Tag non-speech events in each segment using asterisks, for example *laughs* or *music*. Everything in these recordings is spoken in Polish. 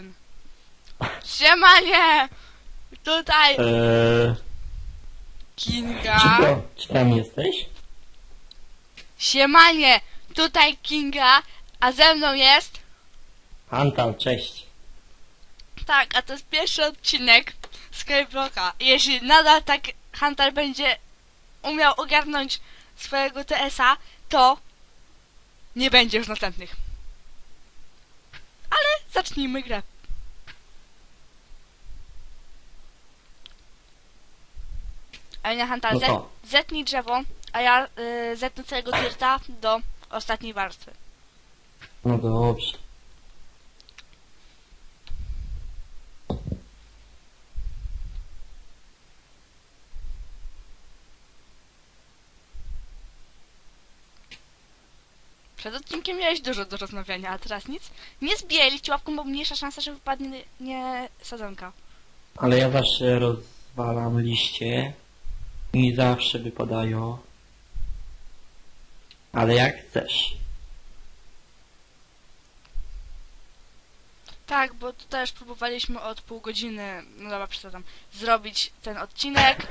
syn. Siemanie! Tutaj Eee, Kinga. czy, tam jesteś? Siemanie! Tutaj Kinga, a ze mną jest... Antal, cześć. Tak, a to jest pierwszy odcinek Skyblocka. Jeśli nadal tak Hunter będzie umiał ogarnąć swojego TS-a, to nie będzie już następnych. Ale zacznijmy grę. A nie Hunter, No zet, to. zetnij drzewo, a ja y, zetnę całego dirta do ostatniej warstwy. No dobrze. Przed odcinkiem miałeś dużo do rozmawiania, a teraz nic. Nie zbielić łapką, bo mniejsza szansa, że wypadnie nie sadzonka. Ale ja zawsze rozwalam liście. Mi zawsze wypadają. Ale jak chcesz. Tak, bo tu też próbowaliśmy od pół godziny, no dobra, przesadzam, zrobić ten odcinek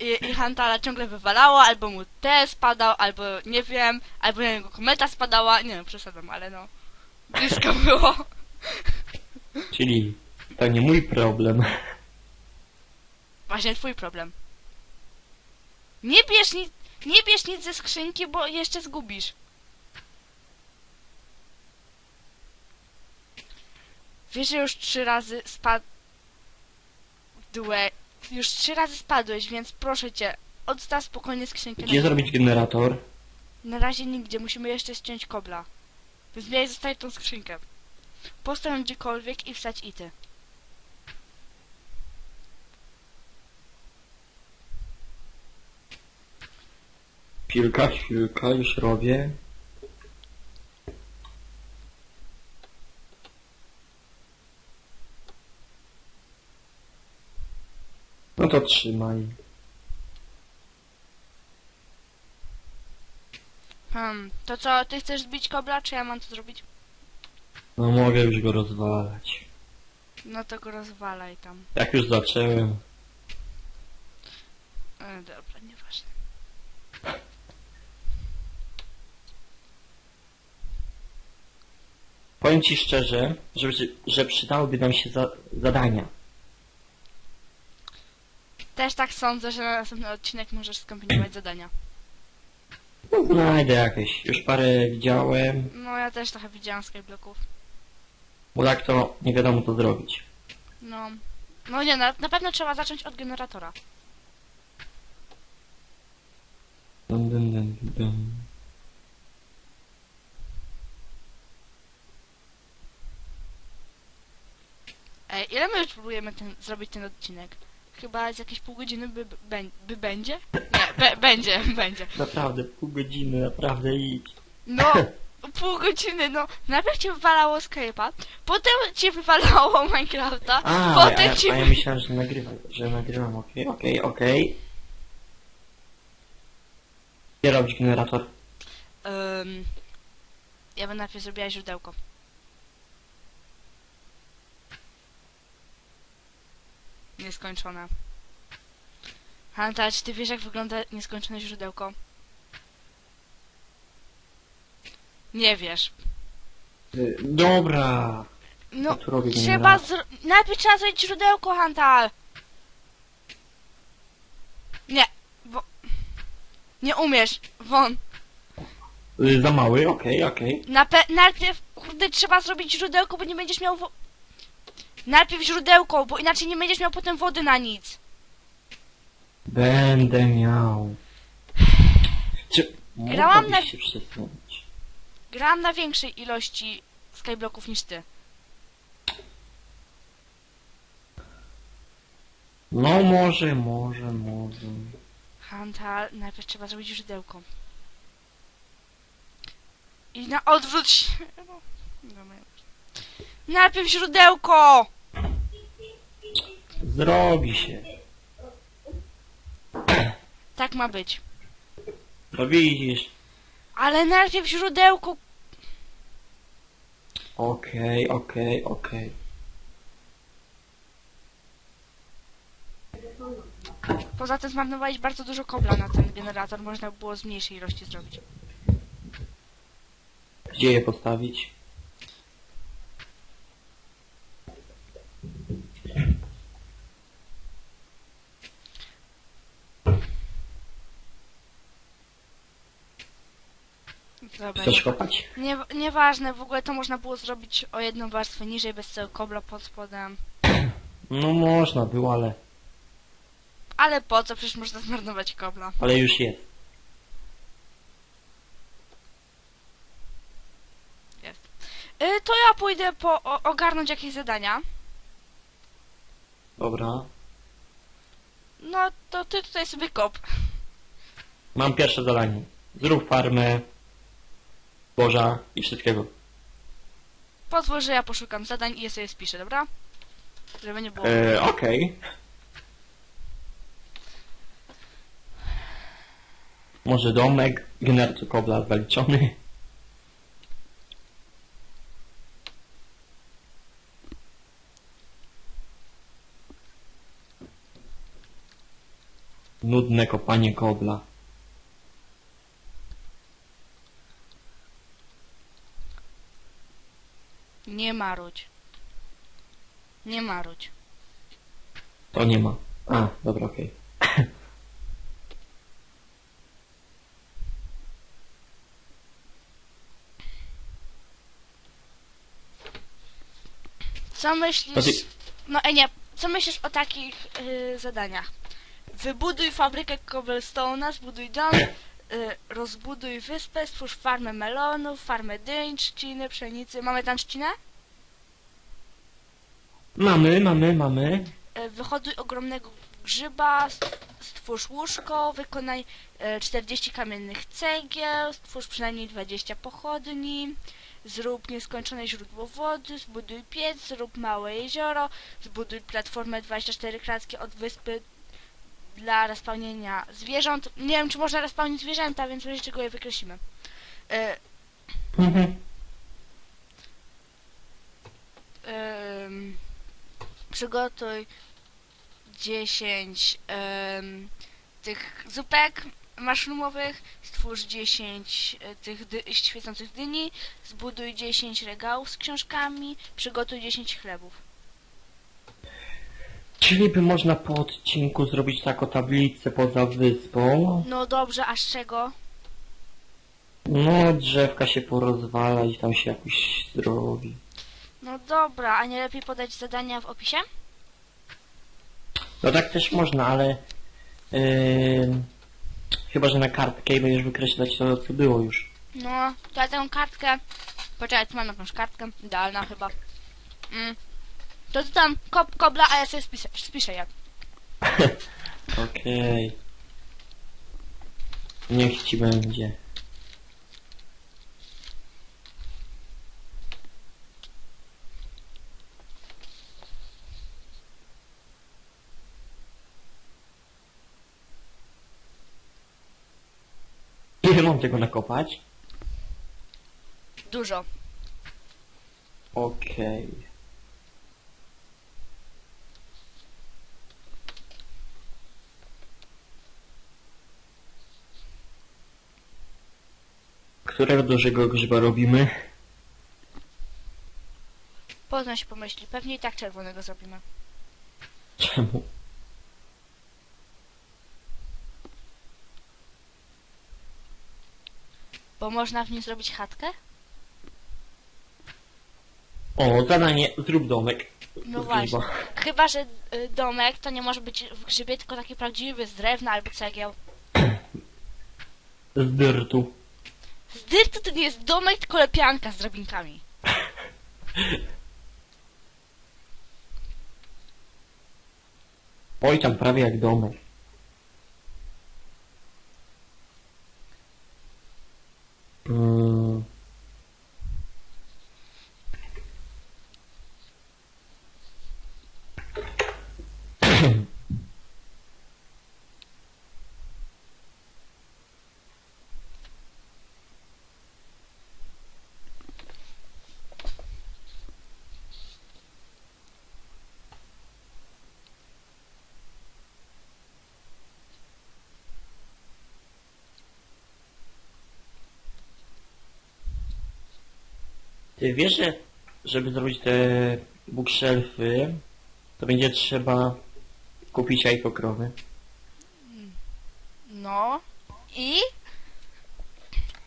i, i Hantala ciągle wywalało, albo mu T spadał, albo nie wiem, albo na niego kometa spadała, nie wiem, przesadzam, ale no, blisko *laughs* było. Czyli to nie mój problem. Właśnie twój problem. Nie bierz nic, nie bierz nic ze skrzynki, bo jeszcze zgubisz. Wiesz, że już trzy razy spadł... Już trzy razy spadłeś, więc proszę cię, odstaw spokojnie skrzynkę. Gdzie zrobić generator? Na razie nigdzie, musimy jeszcze ściąć kobla. Więc miałeś zostawić tą skrzynkę. Postaw ją gdziekolwiek i wstać ity. Chwilka, chwilka, już robię. No to trzymaj. Hmm, to co, ty chcesz zbić kobla, czy ja mam to zrobić? No mogę już go rozwalać. No to go rozwalaj tam. Jak już zacząłem. E, dobra, nieważne. Powiem ci szczerze, że, że przydałyby nam się za, zadania. Też tak sądzę, że na następny odcinek możesz skombinować zadania. No, znajdę jakieś. Już parę widziałem, No ja też trochę widziałam skyblocków. bo tak to nie wiadomo co zrobić. No. No nie, na, na pewno trzeba zacząć od generatora. Dun, dun, dun, dun. Ej, ile my już próbujemy ten, zrobić ten odcinek? Chyba z jakieś pół godziny by, by, by będzie? Nie, be, będzie, *laughs* będzie. Naprawdę, pół godziny, naprawdę idź. No, *laughs* pół godziny, no. Najpierw cię wywalało Skype'a, potem cię wywalało Minecrafta, a, potem ja, cię... a ja myślałem, że nagrywam, że nagrywam, okej, okej, okej. Gdzie robić generator? Ym, ja bym najpierw zrobiła źródełko. Nieskończone. Hanta, czy ty wiesz jak wygląda nieskończone źródełko? Nie wiesz. Y, Dobra. No, trzeba zro... Najpierw trzeba zrobić źródełko, Hantal! Nie, bo... Nie umiesz, won. Y, Za mały, okej, okej. Na pe... Najpierw, kurde, trzeba zrobić źródełko, bo nie będziesz miał wo... Najpierw źródełko, bo inaczej nie będziesz miał potem wody na nic. Będę miał. Czy Grałam na- się przesunąć? Grałam na większej ilości skyblocków niż ty. No może, może, może. Hantal, najpierw trzeba zrobić źródełko. I na odwrót się... No, dobra. Najpierw źródełko! Zrobi się. Tak ma być. No widzisz. Ale najpierw źródełko... Okej, okej, okej. Poza tym zmarnowałeś bardzo dużo kobla na ten generator. Można było z mniejszej ilości zrobić. Gdzie je postawić? Dobra, Chcesz nie, kopać? nie, nieważne, w ogóle to można było zrobić o jedną warstwę niżej, bez całego kobla pod spodem. No można było, ale... Ale po co? Przecież można zmarnować kobla. Ale już jest. Y, to ja pójdę po o, ogarnąć jakieś zadania. Dobra. No to ty tutaj sobie kop. Mam pierwsze zadanie. Zrób farmę, boża i wszystkiego. Pozwól, że ja poszukam zadań i je sobie spiszę, dobra? Żeby nie było. E, Okej. Może domek, generator kobla zaliczony. Nudne kopanie kobla. Nie marudź. Nie marudź. To nie ma. A, dobra, okej. Co myślisz... ty- No e nie, co myślisz o takich y, zadaniach? Wybuduj fabrykę cobblestone'a, zbuduj dom, y, rozbuduj wyspę, stwórz farmę melonów, farmę dyń, trzciny, pszenicy. Mamy tam trzcinę? Mamy, mamy, mamy. E, Wyhoduj ogromnego grzyba, st- stwórz łóżko, wykonaj e, 40 kamiennych cegieł, stwórz przynajmniej 20 pochodni, zrób nieskończone źródło wody, zbuduj piec, zrób małe jezioro, zbuduj platformę 24 klatki od wyspy dla respawnienia zwierząt. Nie wiem, czy można respawnić zwierzęta, więc w razie czego je wykreślimy. E, Mhm. Em, przygotuj 10 em, tych zupek maszrumowych, stwórz 10 e, tych dy świecących dyni, zbuduj 10 regałów z książkami, przygotuj 10 chlebów. Czyli by można po odcinku zrobić taką tablicę poza wyspą. No dobrze, a z czego? No, drzewka się porozwala i tam się jakoś zrobi. No dobra, a nie lepiej podać zadania w opisie? No tak też można, ale... Yy, chyba, że na kartkę i będziesz wykreślać to, co było już. No, to ja tę kartkę... Poczekaj, tu mam jakąś kartkę, idealna chyba. Mm. To ty tam kop, kobla, a ja sobie spiszę, spiszę je. *laughs* Okej. Niech ci będzie. Ile mam tego nakopać? Dużo. Okej. Którego dużego grzyba robimy? Poznaj się pomyśli, pewnie i tak czerwonego zrobimy. Czemu? Bo można w nim zrobić chatkę? O, zadanie, zrób domek. No właśnie. Chyba, że y, domek to nie może być w grzybie, tylko taki prawdziwy, z drewna albo cegieł. Z dyrtu. Z dyrtu to nie jest domek, tylko lepianka z drabinkami. Oj, tam prawie jak domek. Wiesz, że żeby zrobić te bookshelfy, to będzie trzeba kupić jajko krowy. No. I?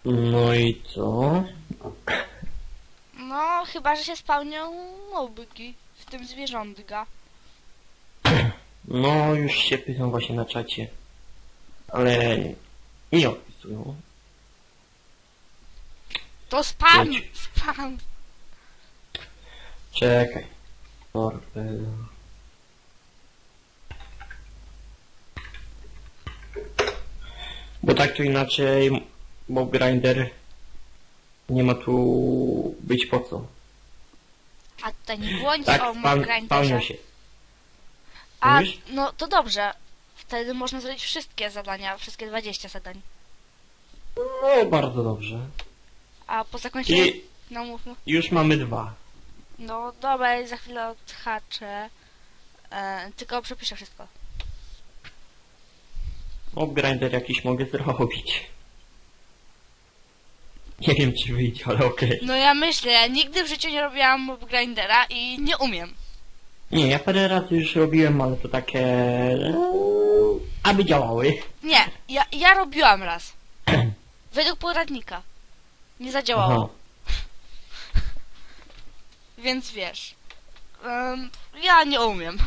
No i co? No, chyba, że się spełnią mobyki, w tym zwierzątka. No już się pytam właśnie na czacie. Ale nie odpisują. To spam! Spam! Czekaj. Torped. Bo tak to inaczej Mob Grinder nie ma tu być po co. A tutaj nie było nic Tak, o spełnią się. A, Mówisz? no to dobrze. Wtedy można zrobić wszystkie zadania, wszystkie 20 zadań. No bardzo dobrze. A po zakończeniu... I No mów, mów. już mamy dwa. No dobra, za chwilę odhaczę. E, tylko przepiszę wszystko. Mob Grinder jakiś mogę zrobić. Nie wiem czy wyjdzie, ale okej. No ja myślę, ja nigdy w życiu nie robiłam Mobgrindera i nie umiem. Nie, ja parę razy już robiłem, ale to takie... e, aby działały. Nie, ja, ja robiłam raz. *clears throat* Według poradnika. Nie zadziałało. *laughs* Więc wiesz. em, ja nie umiem.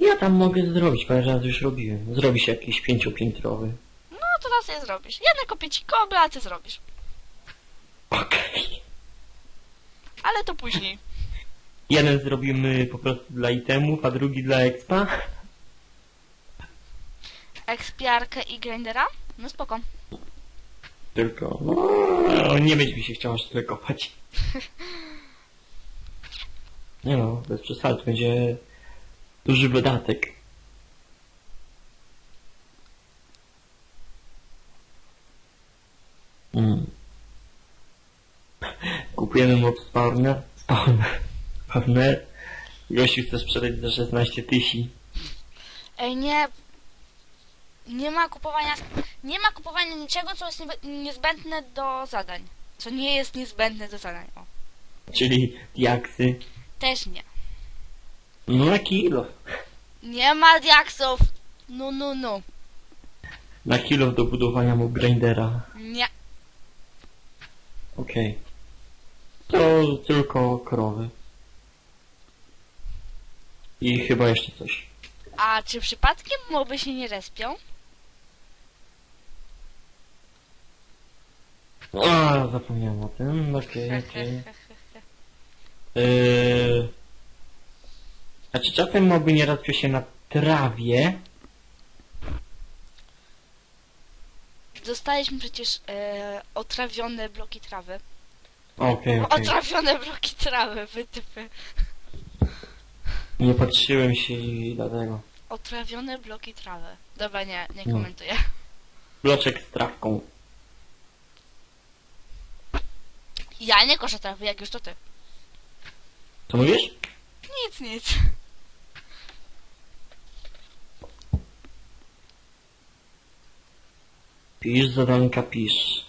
Ja tam mogę zrobić, parę razy już robiłem. Zrobić jakiś pięciopiętrowy. No to teraz je zrobisz. Ja nakopię ci kobla, a ty zrobisz. Okej. Ale to później. *laughs* Jeden zrobimy po prostu dla itemów, a drugi dla expa. Ekspiarkę i grindera? No spoko. Tylko, no, nie będzie mi się chciało aż tyle kopać. *laughs* Nie no, bez przesady, to będzie duży wydatek. Mm. *laughs* Kupujemy mob spawner, spawner, *laughs* spawner. Gościu chce sprzedać za 16 tysięcy. Ej, nie. Nie ma kupowania. Nie ma kupowania niczego, co jest niezbędne do zadań. Co nie jest niezbędne do zadań. O. Czyli diaksy. Też nie. No na kilo. Nie ma diaksów. No, no, no. Na kilo do budowania mob grindera. Nie. Okej. To tylko krowy. I chyba jeszcze coś. A czy przypadkiem moby się nie respią? A, zapomniałem o tym. Okej, okej. Yy... A czy czasem moby nie rozpią się na trawie? Dostaliśmy przecież e, otrawione bloki trawy. Okej, okej. Otrawione bloki trawy, wytypy. Nie patrzyłem się i dlatego. Otrawione bloki trawy. Dobra, nie, nie No. komentuję. Bloczek z trawką. Ja nie koszę trawy, jak już to ty. Co mówisz? Nic, nic. Pisz zadanka, pisz.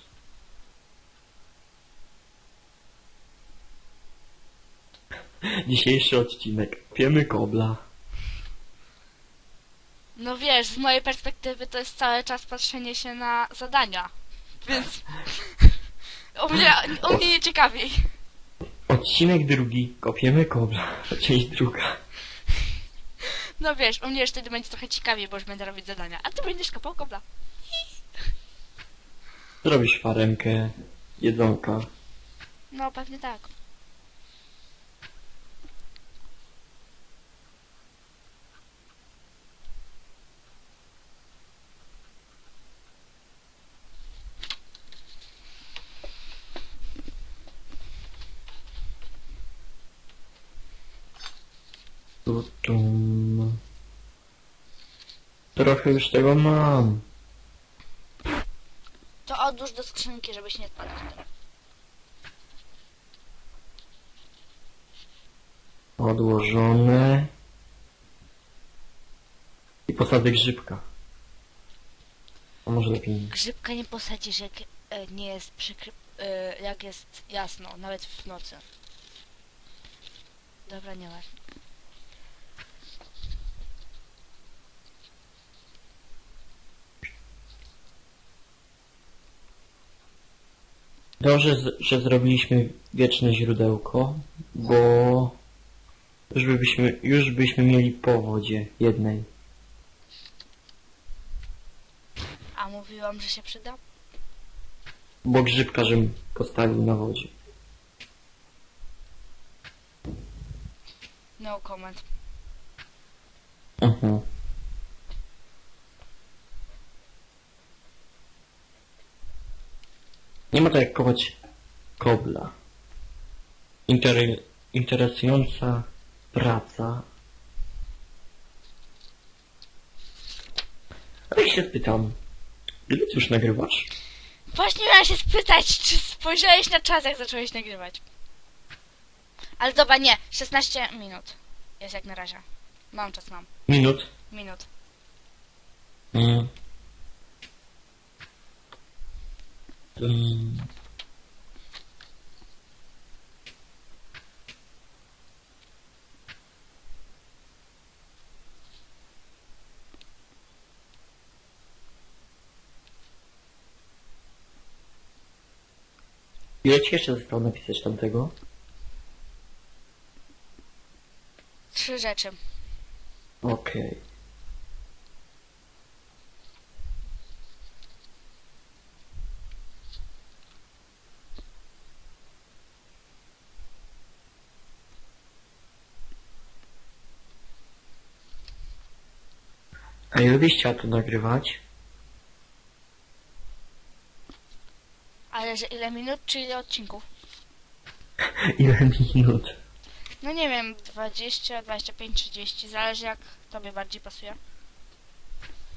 Dzisiejszy odcinek. Piemy kobla. No wiesz, z mojej perspektywy to jest cały czas patrzenie się na zadania. Więc u mnie, u mnie nie ciekawiej. Odcinek drugi. Kopiemy kobla. *laughs* Część druga. No wiesz, u mnie już wtedy będzie trochę ciekawiej, bo już będę robić zadania. A ty będziesz kopał kobla. Zrobisz farenkę. Jedzonka. No pewnie tak. Trochę już tego mam. To odłóż do skrzynki, żebyś nie spadł. Odłożone. I posadzę grzybka. A może lepiej nie. Grzybka nie posadzisz, jak e, nie jest przykry... y, jak jest jasno, nawet w nocy. Dobra, nieważne. Dobrze, z- że zrobiliśmy wieczne źródełko, bo już byśmy, już byśmy mieli po wodzie jednej. A mówiłam, że się przyda? Bo grzybka, żebym postawił na wodzie. No comment. Mhm. Nie ma to jak kopać kobla. Inter interesująca praca. Ale się spytam, ile ty już nagrywasz? Właśnie miałam się spytać, czy spojrzałeś na czas, jak zacząłeś nagrywać. Ale dobra, nie. 16 minut. Jest jak na razie. Mam czas, mam. Minut? Minut. Mm. Ile ci jeszcze zostało napisać tamtego? Trzy rzeczy. Okej. A byś chciała to nagrywać? Ale że ile minut, czy ile odcinków? *laughs* Ile minut? No nie wiem, 20, 25, 30. Zależy jak tobie bardziej pasuje.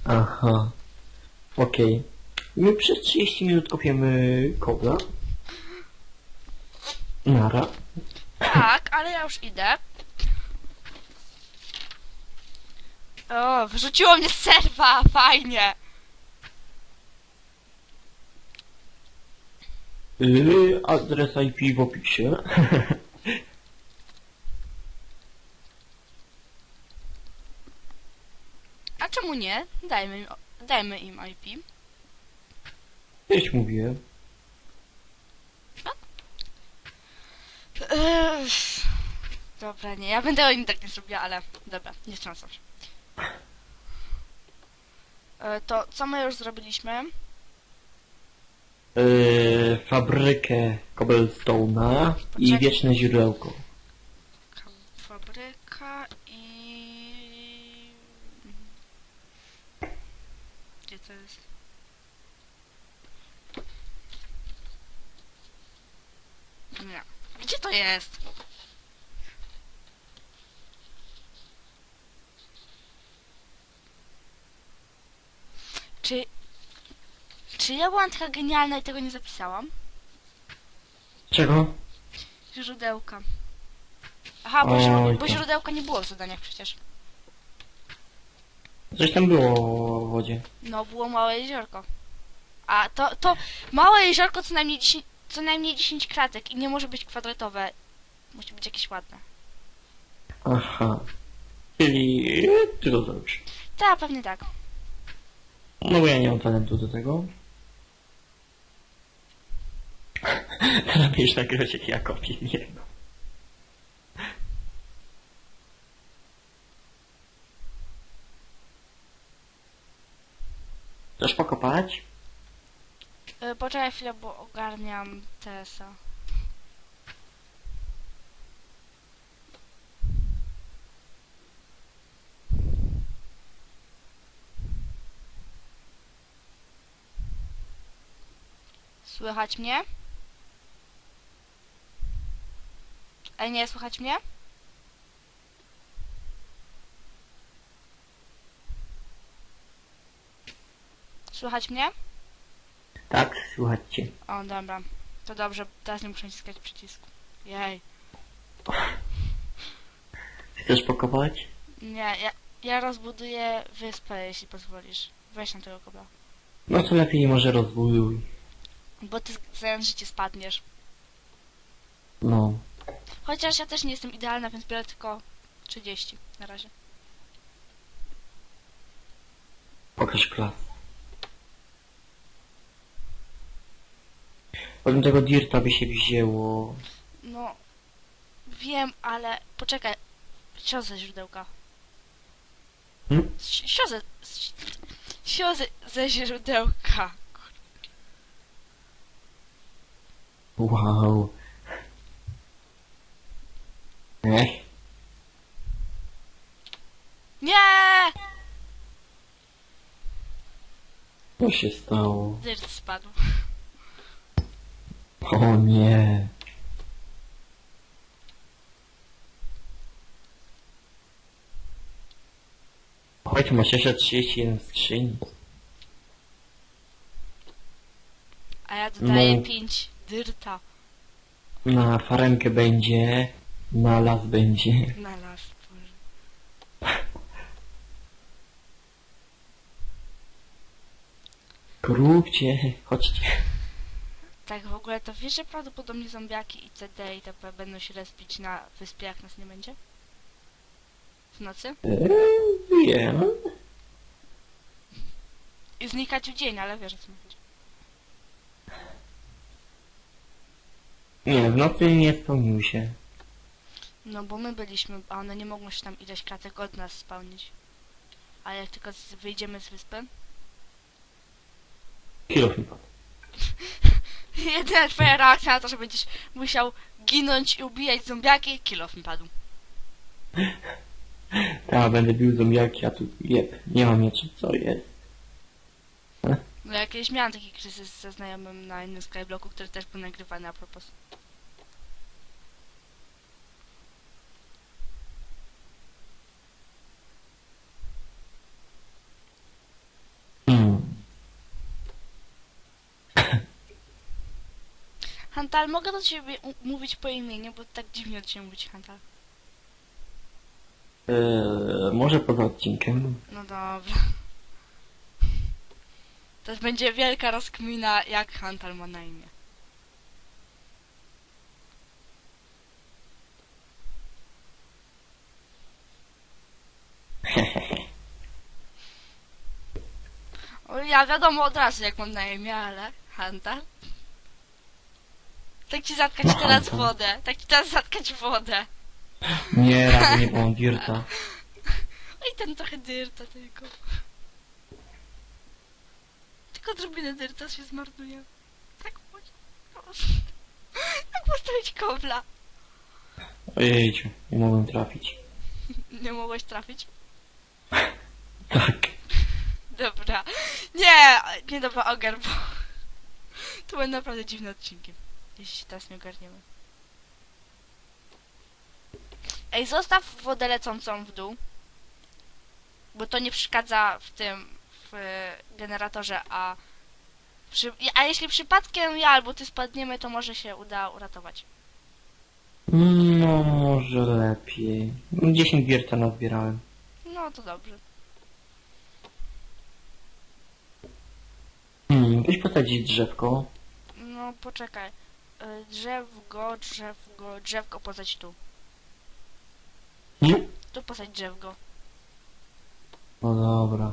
Aha. Okej. My przez 30 minut kopiemy kobla. Nara. Tak, ale ja już idę. O, wyrzuciło mnie z serwa, fajnie. Yy, adres IP w opisie. *laughs* A czemu nie? Dajmy im, dajmy im IP. Już mówiłem. Ech, Dobra, nie, ja będę o nim tak nie zrobiła, ale dobra, nie wtrącam się. E, To co my już zrobiliśmy? Yy, fabrykę cobblestone'a i Poczekaj. wieczne źródełko. Ka- Fabryka i... Gdzie to jest? Nie. Gdzie to jest? Czy... Czy ja byłam taka genialna i tego nie zapisałam? Czego? Źródełka. Aha, bo, Oj, bo tak. źródełka nie było w zadaniach przecież. Coś tam było w wodzie. No, było małe jeziorko. A to, to małe jeziorko co najmniej 10, co najmniej 10 kratek i nie może być kwadratowe. Musi być jakieś ładne. Aha. Czyli yy, ty to zrobisz. Tak, pewnie tak. No bo ja nie mam talentu do tego. *laughs* Robisz nagrywać jak ja kopię, nie no. Chcesz pokopać? Y, poczekaj chwilę, bo ogarniam TSA. Słychać mnie? Ej, nie słychać mnie? Słychać mnie? Tak, słuchajcie. O, dobra. To dobrze, teraz nie muszę naciskać przycisku. Jej. Chcesz pokopać? Nie, ja, ja rozbuduję wyspę, jeśli pozwolisz. Weź na tego kobla. No to lepiej może rozbuduj. Bo ty zając życie spadniesz. No. Chociaż ja też nie jestem idealna, więc biorę tylko 30 na razie. Pokaż klas. Potem tego dirta by się wzięło. No, wiem, ale poczekaj. Sio ze źródełka. Hmm? Si- Sio ze... si- Sio ze, ze źródełka. Wow. Ech, Nie! co się stało? Dyrt spadł. O nie. Chodź, masz jeszcze 31 skrzyni. A ja dodaję No. 5 dyrta Na faremkę będzie, na las będzie. na las. Boże. Krótcie, chodźcie. Tak w ogóle to wiesz, że prawdopodobnie zombiaki i CD i TP będą się respić na wyspie, jak nas nie będzie? W nocy? Eee, wiem. I znikać w dzień, ale wiesz o co chodzi. Nie, w nocy nie spełnił się. No bo my byliśmy, a one nie mogą się tam ileś kratek od nas spełnić. A jak tylko z, wyjdziemy z wyspy, Kilo mi padł. *laughs* jedyna twoja reakcja na to, że będziesz musiał ginąć i ubijać zombiaki, kilof mi padł. Ja *laughs* będę bił zombiaki, a tu jeb, nie mam mieczy, co jest? No ja kiedyś miałam taki kryzys ze znajomym na innym skyblocku, który też był nagrywany a propos. Hmm. Hantal, mogę do ciebie mówić po imieniu, bo tak dziwnie do ciebie mówić Hantal. Eee, może poza odcinkiem. No dobra. To będzie wielka rozkmina, jak Hantal ma na imię. *laughs* O, ja wiadomo od razu, jak mam na imię, ale Hantal. Tak ci zatkać No, teraz wodę. Tak ci teraz zatkać wodę. Nie, raczej nie było dirta. Oj, ten trochę dyrta tylko. Tylko odrobinę dyrta się zmarnuje. Tak można. Tak postawić kobla. Ojejciu, nie mogłem trafić. Nie mogłeś trafić? Tak. Dobra. Nie, nie dobra, ogar, bo to będą naprawdę dziwne odcinki. Jeśli się teraz nie ogarniemy. Ej, zostaw wodę lecącą w dół. Bo to nie przeszkadza w tym, w e, generatorze, a... Przy, a jeśli przypadkiem ja albo ty spadniemy, to może się uda uratować. No, może lepiej. 10 dirta nazbierałem. No to dobrze. Hmm, weź posadzić drzewko. No poczekaj. E, Drzewko, drzewko, drzewko posadź tu. Hmm? Tu posadź drzewko. No dobra.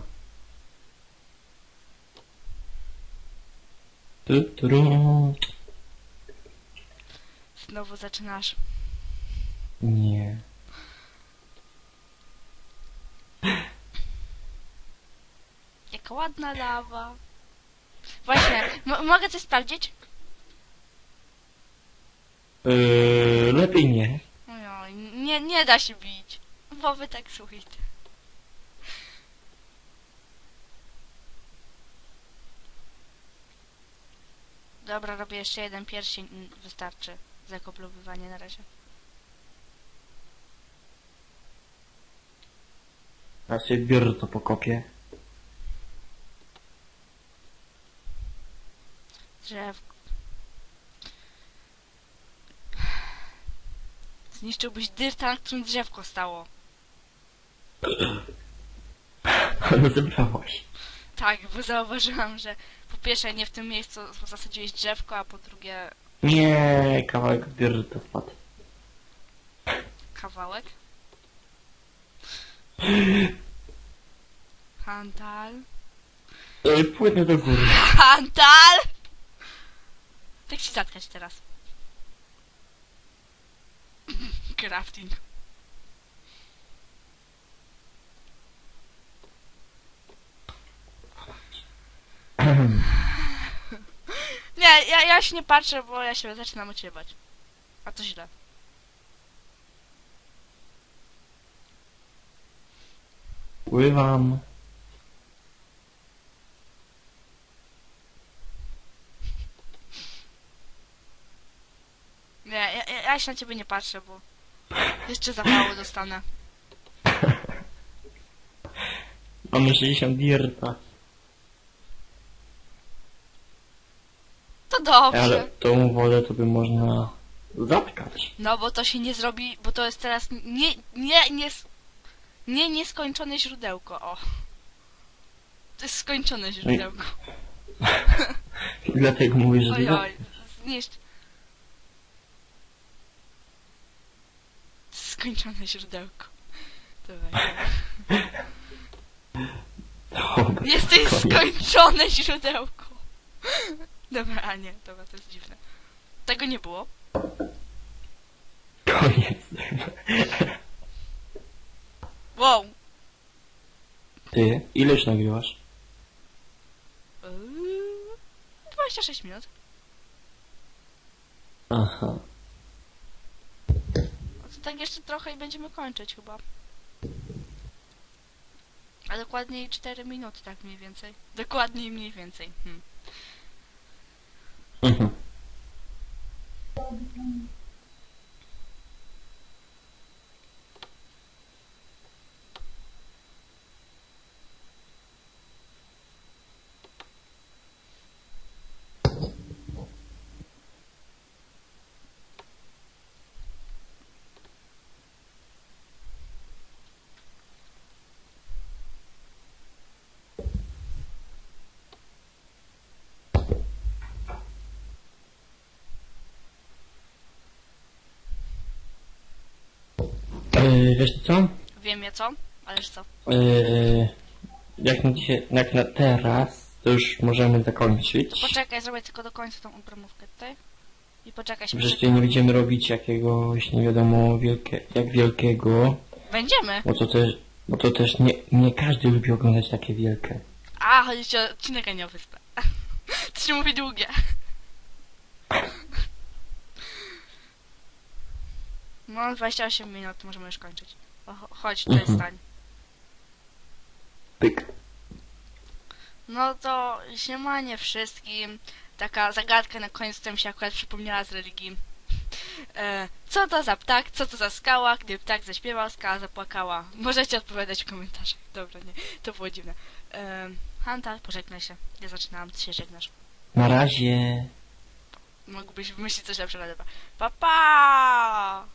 Tu, tu, ru. Znowu zaczynasz. Nie. Jaka ładna lawa. Właśnie, mogę coś sprawdzić? Yy, lepiej nie. No, nie, nie da się bić. Bo wy tak słuchajcie. Dobra, robię jeszcze jeden pierścień i wystarczy. Zakoplowywanie na razie. Ja sobie biorę to pokopię. Drzewko. Zniszczyłbyś dyrta, na którym drzewko stało. *clears throat* Ale zebrałaś. Tak, bo zauważyłam, że po pierwsze nie w tym miejscu zasadziłeś drzewko, a po drugie Nie, kawałek dirta wpadł. kawałek. *clears throat* Hantal. Ej, Płynę do góry. Hantal! Tak ci zatkać teraz. Crafting. *laughs* Nie, ja, ja się nie patrzę, bo ja się zaczynam ociewać. A to źle. Pływam. Nie, ja, ja, ja się na ciebie nie patrzę, bo jeszcze zapału dostanę. *laughs* Mamy 60 dirta. To dobrze. Ale tą wodę to by można zatkać. No bo to się nie zrobi, bo to jest teraz nie, nie, nie, nie nieskończone źródełko, o. To jest skończone źródełko. *laughs* Dlatego mówię, że Oj, oj, zniszcz. Skończone źródełko. Dawaj. Dobra, Jesteś koniec. skończone źródełko. Dobra, a nie, dobra, to jest dziwne. Tego nie było. Koniec. Wow. Ty, ileż nagrywasz? Yy, 26 minut. Aha. Tak jeszcze trochę i będziemy kończyć chyba. A dokładniej 4 minuty, tak mniej więcej. Dokładniej mniej więcej. Hmm. Mhm. Yy, wiesz co? Wiem je co? Ależ co? Yy, jak na dzisiaj, jak na teraz, to już możemy zakończyć. Poczekaj, zrobię tylko do końca tą obramówkę tutaj. I poczekaj się. Przecież tutaj nie będziemy robić jakiegoś nie wiadomo wielkie, jak wielkiego, Będziemy! bo to też, bo to też nie, nie każdy lubi oglądać takie wielkie. A, chodzi ci o odcinek, a nie o wyspę. *laughs* to się mówi długie. No, 28 minut, możemy już kończyć. O, cho- chodź, tutaj Mhm. stań. Pyk. No to siemanie wszystkim. Taka zagadka na koniec, która mi się akurat przypomniała z religii. E, co to za ptak, co to za skała? Gdy ptak zaśpiewał, skała zapłakała. Możecie odpowiadać w komentarzach. Dobra, nie, to było dziwne. E, Hanta, pożegnaj się. Ja zaczynałam, ty się żegnasz. Na razie. Mógłbyś wymyślić coś lepszego. dobra. Pa, pa!